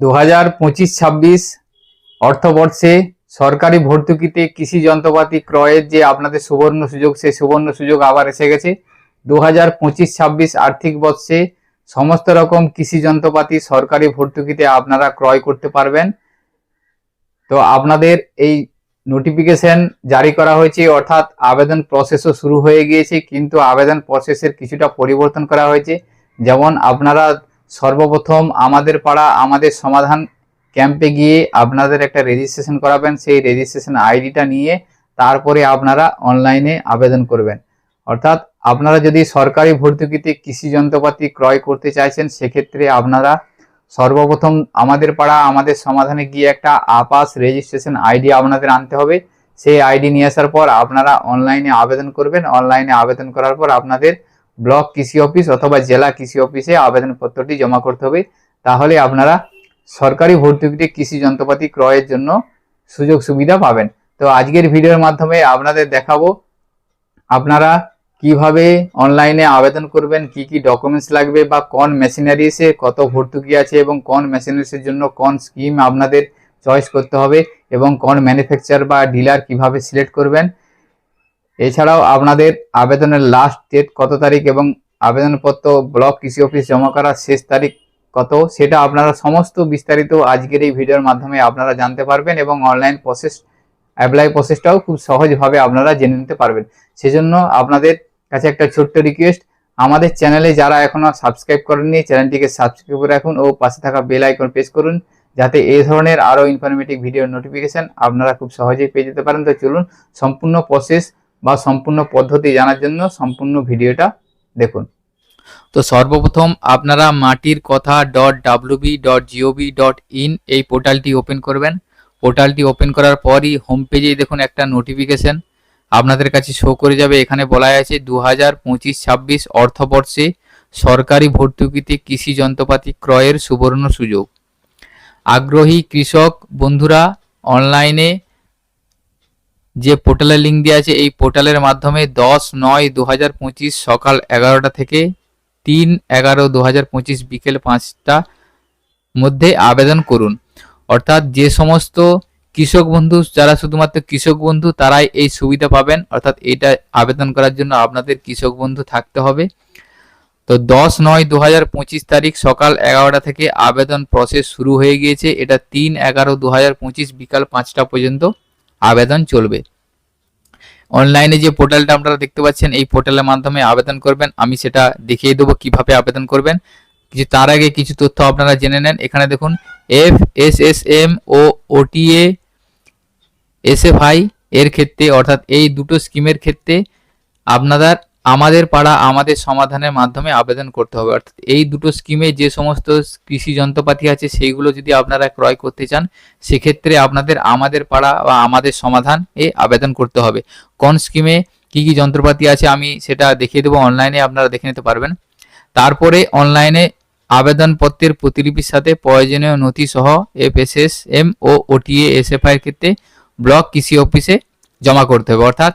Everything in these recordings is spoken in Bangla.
দু হাজার পঁচিশ ছাব্বিশ অর্থবর্ষে সরকারি ভর্তুকিতে কৃষি যন্ত্রপাতি ক্রয়ের যে আপনাদের সুবর্ণ সুযোগ, সেই সুবর্ণ সুযোগ আবার এসে গেছে। দু হাজার পঁচিশ ছাব্বিশ আর্থিক বর্ষে সমস্ত রকম কৃষি যন্ত্রপাতি সরকারি ভর্তুকিতে আপনারা ক্রয় করতে পারবেন। তো আপনাদের এই নোটিফিকেশন জারি করা হয়েছে, অর্থাৎ আবেদন প্রসেসও শুরু হয়ে গিয়েছে, কিন্তু আবেদন প্রসেসের কিছুটা পরিবর্তন করা হয়েছে। যেমন আপনারা সর্বপ্রথম আমাদের পাড়া, আমাদের সমাধান ক্যাম্পে গিয়ে আপনাদের একটা রেজিস্ট্রেশন করাবেন। সেই রেজিস্ট্রেশন আইডিটা নিয়ে তারপরে আপনারা অনলাইনে আবেদন করবেন। অর্থাৎ আপনারা যদি সরকারি ভর্তুকিতে কৃষি যন্ত্রপাতি ক্রয় করতে চাইছেন, সেক্ষেত্রে আপনারা সর্বপ্রথম আমাদের পাড়া, আমাদের সমাধানে গিয়ে একটা আপাস রেজিস্ট্রেশন আইডি আপনাদের আনতে হবে। সেই আইডি নিয়ে আসার পর আপনারা অনলাইনে আবেদন করবেন। অনলাইনে আবেদন করার পর আপনাদের ব্লক কৃষি অফিস অথবা জেলা কৃষি অফিসে আবেদনপত্রটি জমা করতে হবে। তাহলে আপনারা সরকারি ভর্তুকিতে কৃষি যন্ত্রপাতি ক্রয়ের জন্য সুযোগ সুবিধা পাবেন। তো আজকের ভিডিওর মাধ্যমে আপনাদের দেখাবো, আপনারা কীভাবে অনলাইনে আবেদন করবেন, কি কি ডকুমেন্টস লাগবে বা কোন মেশিনারিসে কত ভর্তুকি আছে এবং কোন মেশিনারিসের জন্য কোন স্কিম আপনাদের চয়েস করতে হবে এবং কোন ম্যানুফ্যাকচার বা ডিলার কীভাবে সিলেক্ট করবেন। এছাড়াও আপনাদের আবেদনের লাস্ট ডেট কত তারিখ এবং আবেদনপত্র, ব্লক কৃষি অফিস জমা করার শেষ তারিখ কত? সেটা আপনারা সমস্ত বিস্তারিত আজকের এই ভিডিওর মাধ্যমে আপনারা জানতে পারবেন এবং অনলাইন প্রসেস অ্যাপ্লাই প্রসেসটাও খুব সহজভাবে আপনারা জেনে নিতে পারবেন। সেজন্য আপনাদের কাছে একটা ছোট্ট রিকোয়েস্ট আমাদের চ্যানেলে যারা এখনও সাবস্ক্রাইব করেননি চ্যানেলটিকে সাবস্ক্রাইব করে রাখুন ও পাশে থাকা বেল আইকন প্রেস করুন, যাতে এই ধরনের আরও ইনফরমেটিভ ভিডিওর নোটিফিকেশন আপনারা খুব সহজেই পেয়ে যেতে পারেন। তো চলুন, সম্পূর্ণ প্রসেস বা সম্পূর্ণ পদ্ধতি জানার জন্য সম্পূর্ণ ভিডিওটা দেখুন। তো সর্বপ্রথম আপনারা Matir Katha dot W B dot G O V dot in এই পোর্টালটি ওপেন করবেন। পোর্টালটি ওপেন করার পরই হোম পেজেই দেখুন একটা নোটিফিকেশন আপনাদের কাছে শো করে যাবে। এখানে বলা আছে দু হাজার পঁচিশ ছাব্বিশ অর্থবর্ষে সরকারি ভর্তুকিতে কৃষি যন্ত্রপাতি ক্রয়ের সুবর্ণ সুযোগ। আগ্রহী কৃষক বন্ধুরা অনলাইনে যে পোর্টালের লিঙ্ক দেওয়া আছে, এই পোর্টালের মাধ্যমে দশ নয় দু সকাল এগারোটা থেকে তিন এগারো দু বিকেল পাঁচটা মধ্যে আবেদন করুন। অর্থাৎ যে সমস্ত কৃষক বন্ধু, যারা শুধুমাত্র কৃষক বন্ধু, তারাই এই সুবিধা পাবেন। অর্থাৎ এটা আবেদন করার জন্য আপনাদের কৃষক বন্ধু থাকতে হবে। তো দশ নয় দু তারিখ সকাল এগারোটা থেকে আবেদন প্রসেস শুরু হয়ে গিয়েছে। এটা তিন এগারো দু বিকাল পাঁচটা পর্যন্ত। আবেদন চলবে। অনলাইনে যে পোর্টালটা আপনারা দেখতে পাচ্ছেন, এই পোর্টালের মাধ্যমে আবেদন করবেন। আমি সেটা দেখিয়ে দেবো কীভাবে আবেদন করবেন। কিছু তার আগে কিছু তথ্য আপনারা জেনে নেন। এখানে দেখুন F S S M O O T A S F I এর ক্ষেত্রে, অর্থাৎ এই দুটো স্কিমের ক্ষেত্রে আপনাদের আমাদের পাড়া আমাদের সমাধানের মাধ্যমে আবেদন করতে হবে। অর্থাৎ এই দুটো স্কিমে যে সমস্ত কৃষি যন্ত্রপাতি আছে, সেইগুলো যদি আপনারা ক্রয় করতে চান, সেক্ষেত্রে আপনাদের আমাদের পাড়া বা আমাদের সমাধান এ আবেদন করতে হবে। কোন স্কিমে কি কি যন্ত্রপাতি আছে আমি সেটা দেখিয়ে দেবো অনলাইনে আপনারা দেখে নিতে পারবেন। তারপরে অনলাইনে আবেদনপত্রের প্রতিলিপির সাথে প্রয়োজনীয় নথি সহ F S S M O O T A S F I ক্ষেত্রে ব্লক কৃষি অফিসে জমা করতে হবে। অর্থাৎ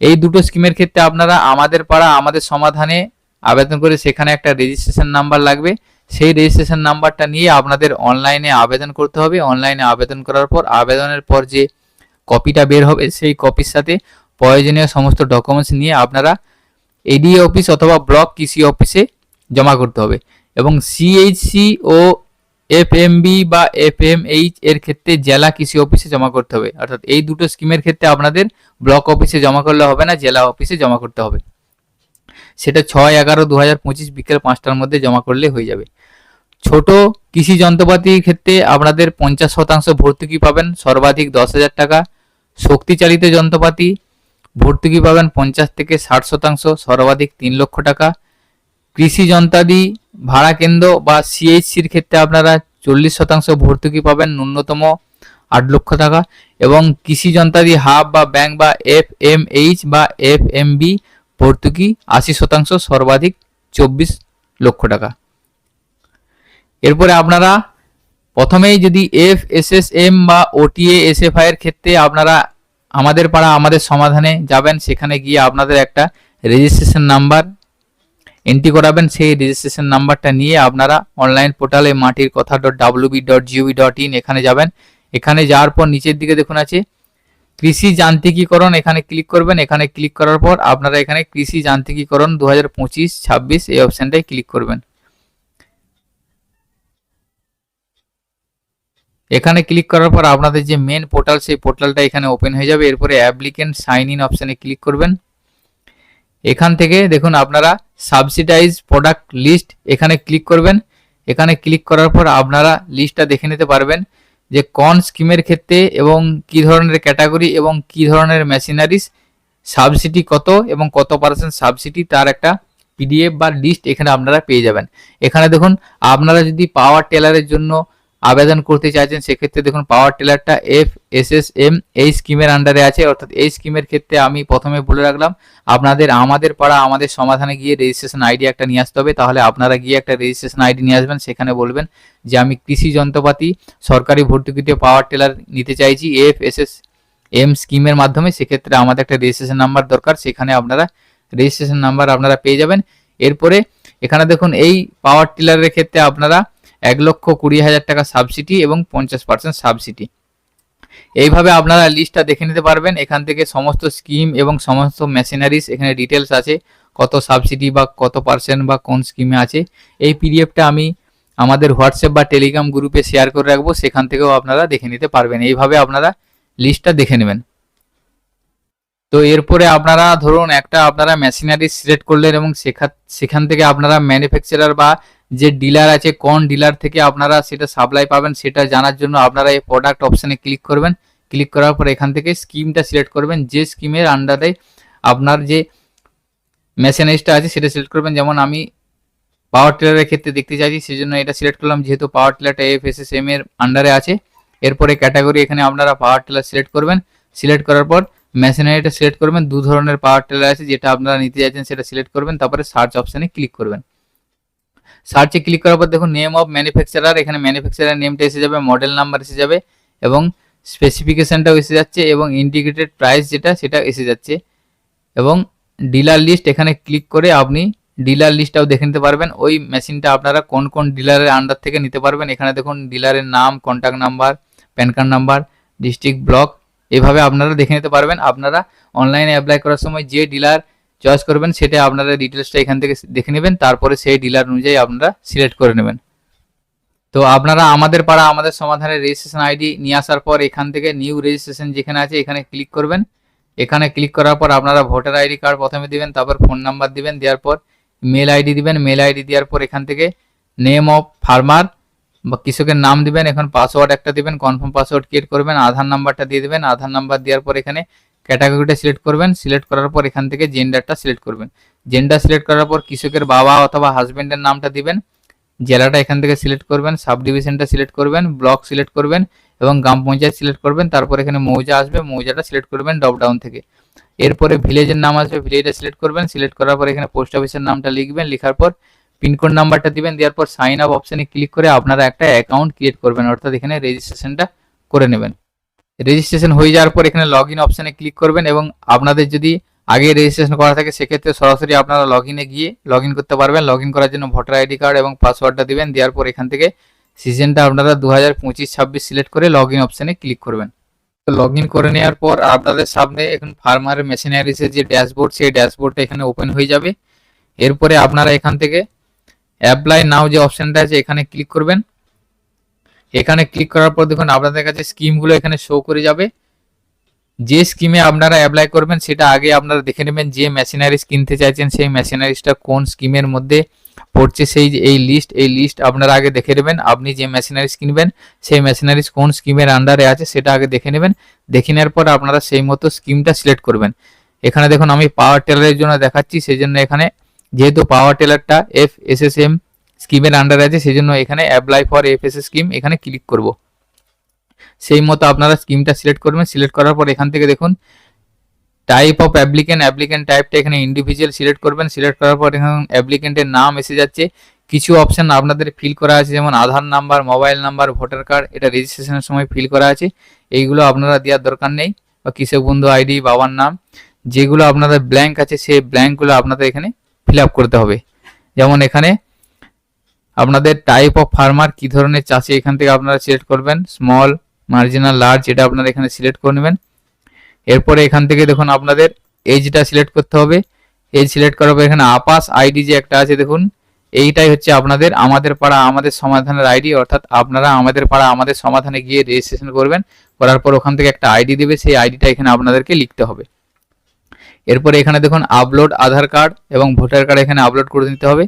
এই দুটো স্কিমের ক্ষেত্রে আপনারা আমাদের পাড়া, আমাদের সমাধানে আবেদন করে সেখানে একটা রেজিস্ট্রেশন নাম্বার লাগবে। সেই রেজিস্ট্রেশন নাম্বারটা নিয়ে আপনাদের অনলাইনে আবেদন করতে হবে। অনলাইনে আবেদন করার পর, আবেদনের পর যে কপিটা বের হবে, সেই কপির সাথে প্রয়োজনীয় সমস্ত ডকুমেন্টস নিয়ে আপনারা এডিএ অফিস অথবা ব্লক কৃষি অফিসে জমা করতে হবে। এবং সিএইচসি ও এফএমবি বা এফএমএইচ এর ক্ষেত্রে জেলা কৃষি অফিসে জমা করতে হবে। অর্থাৎ এই দুটো স্কিমের ক্ষেত্রে আপনাদের ব্লক অফিসে জমা করলে হবে না, জেলা অফিসে জমা করতে হবে। সেটা ছয় এগারো দু হাজার পঁচিশ বিকেল পাঁচটার মধ্যে জমা করলে হয়ে যাবে। ছোট কৃষি যন্ত্রপাতির ক্ষেত্রে আপনাদের পঞ্চাশ শতাংশ ভর্তুকি পাবেন, সর্বাধিক দশ হাজার টাকা। শক্তিচালিত যন্ত্রপাতি, ভর্তুকি পাবেন পঞ্চাশ থেকে ষাট শতাংশ, সর্বাধিক তিন লক্ষ টাকা। কৃষি যন্ত্রাদি, ভাড়া কেন্দ্র বা সিএইচসির ক্ষেত্রে আপনারা চল্লিশ শতাংশ ভর্তুকি পাবেন ন্যূনতম আট লক্ষ টাকা এবং কৃষি যন্ত্রাদি হাব বা ব্যাংক বা এফ এম এইচ বা এফ এম বি ভর্তুকি আশি শতাংশ, সর্বাধিক চব্বিশ লক্ষ টাকা। এরপরে আপনারা প্রথমেই যদি এফ এস এস এম বা ওটিএ এস এফ আই এর ক্ষেত্রে আপনারা আমাদের পাড়া, আমাদের সমাধানে যাবেন, সেখানে গিয়ে আপনাদের একটা রেজিস্ট্রেশন নাম্বার এন্ট্রি করাবেন, সেই রেজিস্ট্রেশন নাম্বারটা নিয়ে আপনারা অনলাইন পোর্টালে Matir Katha dot W B dot G O V dot in এখানে যাবেন। এখানে যাওয়ার পর নিচের দিকে দেখুন আছে, কৃষি যান্ত্রিকীকরণ, এখানে ক্লিক করবেন। এখানে ক্লিক করার পর আপনারা এখানে কৃষি যান্ত্রিকীকরণ দু হাজার পঁচিশ, ছাব্বিশ এই অপশানটায় ক্লিক করবেন। এখানে ক্লিক করার পর আপনাদের যে মেন পোর্টাল সেই পোর্টালটা এখানে ওপেন হয়ে যাবে। এরপরে অ্যাপ্লিকেন্ট সাইন ইন অপশানে ক্লিক করবেন। এখান থেকে দেখুন আপনারা সাবসিডাইজ প্রোডাক্ট লিস্ট এখানে ক্লিক করবেন। এখানে ক্লিক করার পর আপনারা লিস্টটা দেখে নিতে পারবেন যে কোন স্কিমের ক্ষেত্রে এবং কি ধরনের ক্যাটাগরি এবং কি ধরনের মেশিনারিজ সাবসিডি কত এবং কত পার্সেন্ট সাবসিডি তার একটা পিডিএফ বা লিস্ট এখানে আপনারা পেয়ে যাবেন। এখানে দেখুন, আপনারা যদি পাওয়ার টেলারের জন্য আবেদন করতে চাইছেন, সেক্ষেত্রে দেখুন পাওয়ার টেলারটা এফ এস এস এম এই স্কিমের আন্ডারে আছে। অর্থাৎ এই স্কিমের ক্ষেত্রে আমি প্রথমে বলে রাখলাম, আপনাদের, আমাদের পাড়া, আমাদের সমাধানে গিয়ে রেজিস্ট্রেশন আইডি একটা নিয়ে আসতে হবে। তাহলে আপনারা গিয়ে একটা রেজিস্ট্রেশন আইডি নিয়ে আসবেন, সেখানে বলবেন যে আমি কৃষি যন্ত্রপাতি, সরকারি ভর্তুকিতে পাওয়ার টেলার নিতে চাইছি এফ এস এস এম স্কিমের মাধ্যমে। সেক্ষেত্রে আমাদের একটা রেজিস্ট্রেশন নাম্বার দরকার, সেখানে আপনারা রেজিস্ট্রেশন নাম্বার আপনারা পেয়ে যাবেন। এরপরে এখানে দেখুন, এই পাওয়ার টিলারের ক্ষেত্রে আপনারা এক লক্ষ কুড়ি হাজার টাকা সাবসিডি এবং পঞ্চাশ পার্সেন্ট সাবসিডি এইভাবে আপনারা লিস্টটা দেখে নিতে পারবেন। এখান থেকে সমস্ত স্কিম এবং সমস্ত মেশিনারিজ এখানে ডিটেলস আছে, কত সাবসিডি বা কত পার্সেন্ট বা কোন স্কিমে আছে। এই পিডিএফটা আমি আমাদের হোয়াটসঅ্যাপ বা টেলিগ্রাম গ্রুপে শেয়ার করে রাখব। সেখান থেকেও আপনারা দেখে নিতে পারবেন। এইভাবে আপনারা লিস্টটা দেখে নেবেন। তো এরপরে আপনারা ধরুন একটা আপনারা মেশিনারি সিলেক্ট করলেন এবং সেখা সেখান থেকে আপনারা ম্যানুফ্যাকচারার বা যে ডিলার আছে, কোন ডিলার থেকে আপনারা সেটা সাপ্লাই পাবেন, সেটা জানার জন্য আপনারা এই প্রোডাক্ট অপশানে ক্লিক করবেন। ক্লিক করার পর এখান থেকে স্কিমটা সিলেক্ট করবেন। যে স্কিমের আন্ডারে আপনার যে মেশিনারিজটা আছে, সেটা সিলেক্ট করবেন। যেমন আমি পাওয়ার টিলারের ক্ষেত্রে দেখতে চাইছি সেই জন্য এটা সিলেক্ট করলাম। যেহেতু পাওয়ার টিলারটা এফ এস এস এম এর আন্ডারে আছে, এরপরে ক্যাটাগরি এখানে আপনারা পাওয়ার টিলার সিলেক্ট করবেন। সিলেক্ট করার পর মেশিনারিটা সিলেক্ট করবেন। দু ধরনের পাওয়ার টিলার আছে, যেটা আপনারা নিতে চাইছেন, সেটা সিলেক্ট করবেন। তারপরে সার্চ অপশানে ক্লিক করবেন। সার্চে ক্লিক করার পর দেখুন নেম অফ ম্যানুফ্যাকচারার এখানে ম্যানুফ্যাকচারার নেমটা এসে যাবে মডেল নাম্বার এসে যাবে এবং স্পেসিফিকেশনটাও এসে যাচ্ছে এবং ইন্টিগ্রেটেড প্রাইস যেটা সেটা এসে যাচ্ছে এবং ডিলার লিস্ট এখানে ক্লিক করে আপনি ডিলার লিস্টটাও দেখে নিতে পারবেন। ওই মেশিনটা আপনারা কোন কোন ডিলারের আন্ডার থেকে নিতে পারবেন। এখানে দেখুন ডিলারের নাম contact number PAN card number district block এভাবে আপনারা দেখে নিতে পারবেন। আপনারা অনলাইনে অ্যাপ্লাই করার সময় যে ডিলার চয়েস করবেন সেটা আপনারা ডিটেলসটা এখান থেকে দেখে নেবেন, তারপরে সেই ডিলার অনুযায়ী আপনারা সিলেক্ট করে নেবেন। তো আপনারা আমাদের পাড়া, আমাদের সমাধানের রেজিস্ট্রেশন আইডি নিয়ে আসার পর এখান থেকে নিউ রেজিস্ট্রেশন যেখানে আছে, এখানে ক্লিক করবেন। এখানে ক্লিক করার পর আপনারা ভোটার আইডি কার্ড প্রথমে দিবেন, তারপর ফোন নাম্বার দিবেন, দেওয়ার পর মেল আইডি দিবেন মেল আইডি দেওয়ার পর এখান থেকে নেম অফ ফার্মার বা কৃষকের নাম দিবেন, এখন পাসওয়ার্ড একটা দিবেন কনফার্ম পাসওয়ার্ড ক্রিয়েট করবেন, আধার নাম্বারটা দিয়ে দেবেন, আধার নাম্বার দেওয়ার পর এখানে ক্যাটাগরিটা সিলেক্ট করবেন, সিলেক্ট করার পর এখান থেকে জেন্ডারটা সিলেক্ট করবেন। জেন্ডার সিলেক্ট করার পর কৃষকের বাবা অথবা হাজবেন্ডের নামটা দিবেন। জেলাটা এখান থেকে সিলেক্ট করবেন সাব ডিভিশনটা সিলেক্ট করবেন ব্লক সিলেক্ট করবেন এবং গ্রাম পঞ্চায়েত সিলেক্ট করবেন। তারপর এখানে মৌজা আসবে, মৌজাটা সিলেক্ট করবেন ড্রপ ডাউন থেকে। এরপরে ভিলেজের নাম আসবে ভিলেজটা সিলেক্ট করবেন। সিলেক্ট করার পর এখানে পোস্ট অফিসের নামটা লিখবেন, লেখার পর পিনকোড নাম্বারটা দিবেন, দেওয়ার পর সাইন আপ অপশানে ক্লিক করে আপনারা একটা অ্যাকাউন্ট ক্রিয়েট করবেন। অর্থাৎ এখানে রেজিস্ট্রেশনটা করে নেবেন। রেজিস্ট্রেশন হয়ে যাওয়ার পর এখানে লগ ইন অপশানে ক্লিক করবেন এবং আপনাদের যদি আগে রেজিস্ট্রেশন করা থাকে, সেক্ষেত্রে সরাসরি আপনারা লগ ইনে গিয়ে লগ ইন করতে পারবেন। লগ ইন করার জন্য ভোটার আইডি কার্ড এবং পাসওয়ার্ডটা দিবেন। দেওয়ার পর এখান থেকে সিজনটা আপনারা দু হাজার পঁচিশ ছাব্বিশ সিলেক্ট করে লগ ইন অপশানে ক্লিক করবেন। তো লগ ইন করে নেওয়ার পর আপনাদের সামনে এখন ফার্মার মেশিনারিসের যে ড্যাশবোর্ড সেই ড্যাশবোর্ডটা এখানে ওপেন হয়ে যাবে। এরপরে আপনারা এখান থেকে অ্যাপ্লাই নাও যে অপশানটা আছে, এখানে ক্লিক করবেন। এখানে ক্লিক করার পর দেখুন আপনাদের কাছে স্কিমগুলো এখানে শো করে যাবে। যে স্কিমে আপনারা অ্যাপ্লাই করবেন, সেটা আগে আপনারা দেখে নেবেন যে মেশিনারিজ কিনতে চাইছেন, সেই মেশিনারিজটা কোন স্কিমের মধ্যে পড়ছে, সেই এই লিস্ট এই লিস্ট আপনারা আগে দেখে নেবেন। আপনি যে মেশিনারিজ কিনবেন, সেই মেশিনারিজ কোন স্কিমের আন্ডারে আছে, সেটা আগে দেখে নেবেন। দেখে নেওয়ার পর আপনারা সেই মতো স্কিমটা সিলেক্ট করবেন। এখানে দেখুন আমি পাওয়ার টেলারের জন্য দেখাচ্ছি সেই জন্য এখানে যেহেতু পাওয়ার টেলারটা এফ এস এস এম স্কিমের আন্ডারে আছে সেই জন্য এখানে apply for F S scheme এখানে ক্লিক করব। সেই মতো আপনারা স্কিমটা সিলেক্ট করবেন সিলেক্ট করার পর এখান থেকে দেখুন টাইপ অফ অ্যাপ্লিকেন্ট অ্যাপ্লিকেন্ট টাইপটা এখানে ইন্ডিভিজুয়াল সিলেক্ট করবেন সিলেক্ট করার পর এখানে অ্যাপ্লিকেন্টের নাম এসে যাচ্ছে। কিছু অপশন আপনাদের ফিল করা আছে, যেমন Aadhaar number mobile number voter card এটা রেজিস্ট্রেশনের সময় ফিল করা আছে। এইগুলো আপনারা দেওয়ার দরকার নেই, বা কৃষক বন্ধু আইডি বাবার নাম, যেগুলো আপনাদের ব্ল্যাঙ্ক আছে, সেই ব্ল্যাঙ্কগুলো আপনাদের এখানে ফিল করতে হবে। যেমন এখানে আপনাদের টাইপ অফ ফার্মার কি ধরনের চাষি এখান থেকে আপনারা সিলেক্ট করবেন? স্মল মার্জিনাল লার্জ এটা আপনারা এখানে সিলেক্ট করে নেবেন। এরপরে এখান থেকে দেখুন আপনাদের এজটা সিলেক্ট করতে হবে। এজ সিলেক্ট করার পর এখানে আপাস আইডি যে একটা আছে দেখুন, এইটাই হচ্ছে আপনাদের, আমাদের পাড়া, আমাদের সমাধানের আইডি অর্থাৎ আপনারা আমাদের পাড়া, আমাদের সমাধানে গিয়ে রেজিস্ট্রেশন করবেন। করার পর ওখান থেকে একটা আইডি দেবে, সেই আইডিটা এখানে আপনাদেরকে লিখতে হবে। এরপরে এখানে দেখুন আপলোড আধার কার্ড এবং ভোটার কার্ড এখানে আপলোড করে দিতে হবে।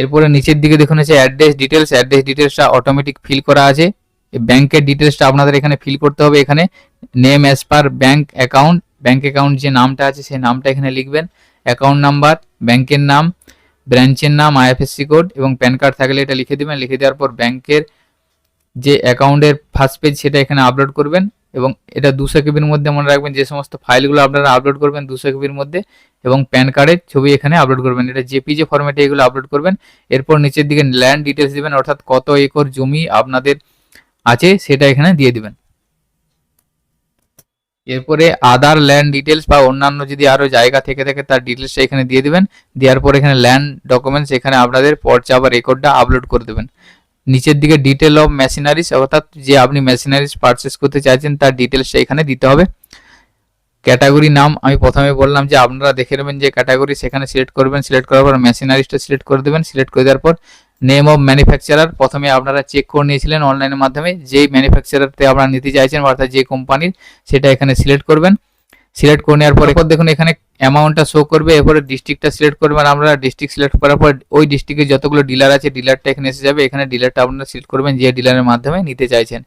এরপরে নিচের দিকে দেখুন হচ্ছে অ্যাড্রেস ডিটেলস অ্যাড্রেস ডিটেলসটা অটোমেটিক ফিল করা আছে। ব্যাংকের ডিটেলসটা আপনাদের এখানে ফিল করতে হবে। এখানে name as per bank account bank account যে নামটা আছে সেই নামটা এখানে লিখবেন। অ্যাকাউন্ট নাম্বার ব্যাংকের নাম ব্রাঞ্চের নাম আইএফএসসি কোড এবং প্যান কার্ড থাকলে এটা লিখে দেবেন। লিখে দেওয়ার পর ব্যাংকের যে অ্যাকাউন্টের ফার্স্ট পেজ সেটা এখানে আপলোড করবেন। এবং এটা দুশো কেবির মধ্যে মনে রাখবেন যে সমস্ত ফাইলগুলো আপনারা আপলোড করবেন দুশো কেবির মধ্যে এবং প্যান কার্ডের ছবি এখানে আপলোড করবেন। এটা জেপিজে ফরম্যাটে এগুলো আপলোড করবেন। এরপর নিচের দিকে ল্যান্ড ডিটেলস দিবেন, অর্থাৎ কত একর জমি আপনাদের আছে সেটা এখানে দিয়ে দিবেন। এরপরে আদার ল্যান্ড ডিটেলস বা অন্যান্য যদি আরও জায়গা থেকে থাকে তার ডিটেলসটা এখানে দিয়ে দিবেন। দেওয়ার পর এখানে ল্যান্ড ডকুমেন্টস এখানে আপনাদের পর্চা বা রেকর্ডটা আপলোড করে দেবেন। নিচের দিকে ডিটেল অফ মেশিনারিজ অর্থাৎ যে আপনি মেশিনারিজ পারচেস করতে চাইছেন, তার ডিটেলসটা এখানে দিতে হবে। ক্যাটাগরি নাম, আমি প্রথমে বললাম যে আপনারা দেখে নেবেন যে ক্যাটাগরি সেখানে সিলেক্ট করবেন। সিলেক্ট করার পর মেশিনারিজটা সিলেক্ট করে দেবেন। সিলেক্ট করে দেওয়ার পর নেম অফ ম্যানুফ্যাকচারার প্রথমে আপনারা চেক করে নিয়েছিলেন অনলাইনের মাধ্যমে। যেই ম্যানুফ্যাকচারারতে আপনারা নিতে চাইছেন, অর্থাৎ যে কোম্পানির সেটা এখানে সিলেক্ট করবেন। সিলেক্ট করে নেওয়ার পর দেখুন এখানে অ্যামাউন্টটা শো করবে, এরপরে ডিস্ট্রিক্টটা সিলেক্ট করবেন আমরা ডিস্ট্রিক্ট সিলেক্ট করার পর ওই ডিস্ট্রিক্টে যতগুলো ডিলার আছে ডিলারটা এখানে এসে যাবে, এখানে ডিলারটা আপনারা সিলেক্ট করবেন যে ডিলারের মাধ্যমে নিতে চাইছেন।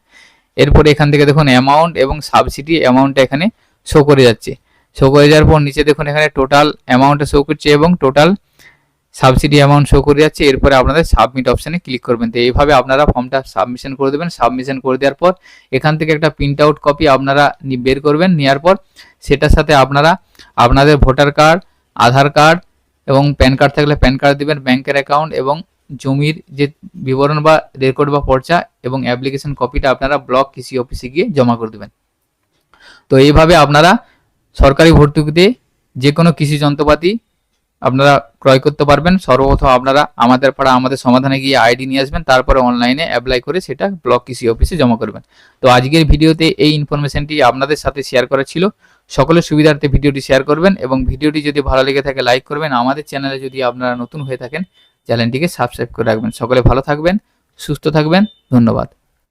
এরপরে এখান থেকে দেখুন অ্যামাউন্ট এবং সাবসিডি অ্যামাউন্টটা এখানে শো করে যাচ্ছে। শো করে যাওয়ার পর নিচে দেখুন এখানে টোটাল অ্যামাউন্টটা শো করছে এবং টোটাল সাবসিডি অ্যামাউন্ট শো করে যাচ্ছে, এরপরে আপনাদের সাবমিট অপশানে ক্লিক করবেন। তো এইভাবে আপনারা ফর্মটা সাবমিশন করে দেবেন। সাবমিশন করে দেওয়ার পর এখান থেকে একটা প্রিন্ট আউট কপি আপনারা বের করবেন, নেওয়ার পর সেটার সাথে আপনারা, আপনাদের ভোটার কার্ড আধার কার্ড এবং প্যান কার্ড থাকলে প্যান কার্ড দিবেন ব্যাংকের অ্যাকাউন্ট এবং জমির যে বিবরণ বা রেকর্ড বা পর্চা এবং অ্যাপ্লিকেশন কপিটা আপনারা ব্লক কৃষি অফিসে গিয়ে জমা করে দেবেন। তো এইভাবে আপনারা সরকারি ভর্তুকিতে যে কোনো কৃষি যন্ত্রপাতি আপনারা ক্রয় করতে পারবেন। সর্বপ্রথম আপনারা আমাদের পাড়া আমাদের সমাধানে গিয়ে আইডি নিয়ে আসবেন, তারপরে অনলাইনে অ্যাপ্লাই করে সেটা ব্লক কৃষি অফিসে জমা করবেন। তো আজকের ভিডিওতে এই ইনফরমেশনটি আপনাদের সাথে শেয়ার করা ছিল। সকলের সুবিধার্থে ভিডিওটি শেয়ার করবেন এবং ভিডিওটি যদি ভালো লেগে থাকে লাইক করবেন। আমাদের চ্যানেলে যদি আপনারা নতুন হয়ে থাকেন চ্যানেলটিকে সাবস্ক্রাইব করে রাখবেন। সকলে ভালো থাকবেন, সুস্থ থাকবেন। ধন্যবাদ।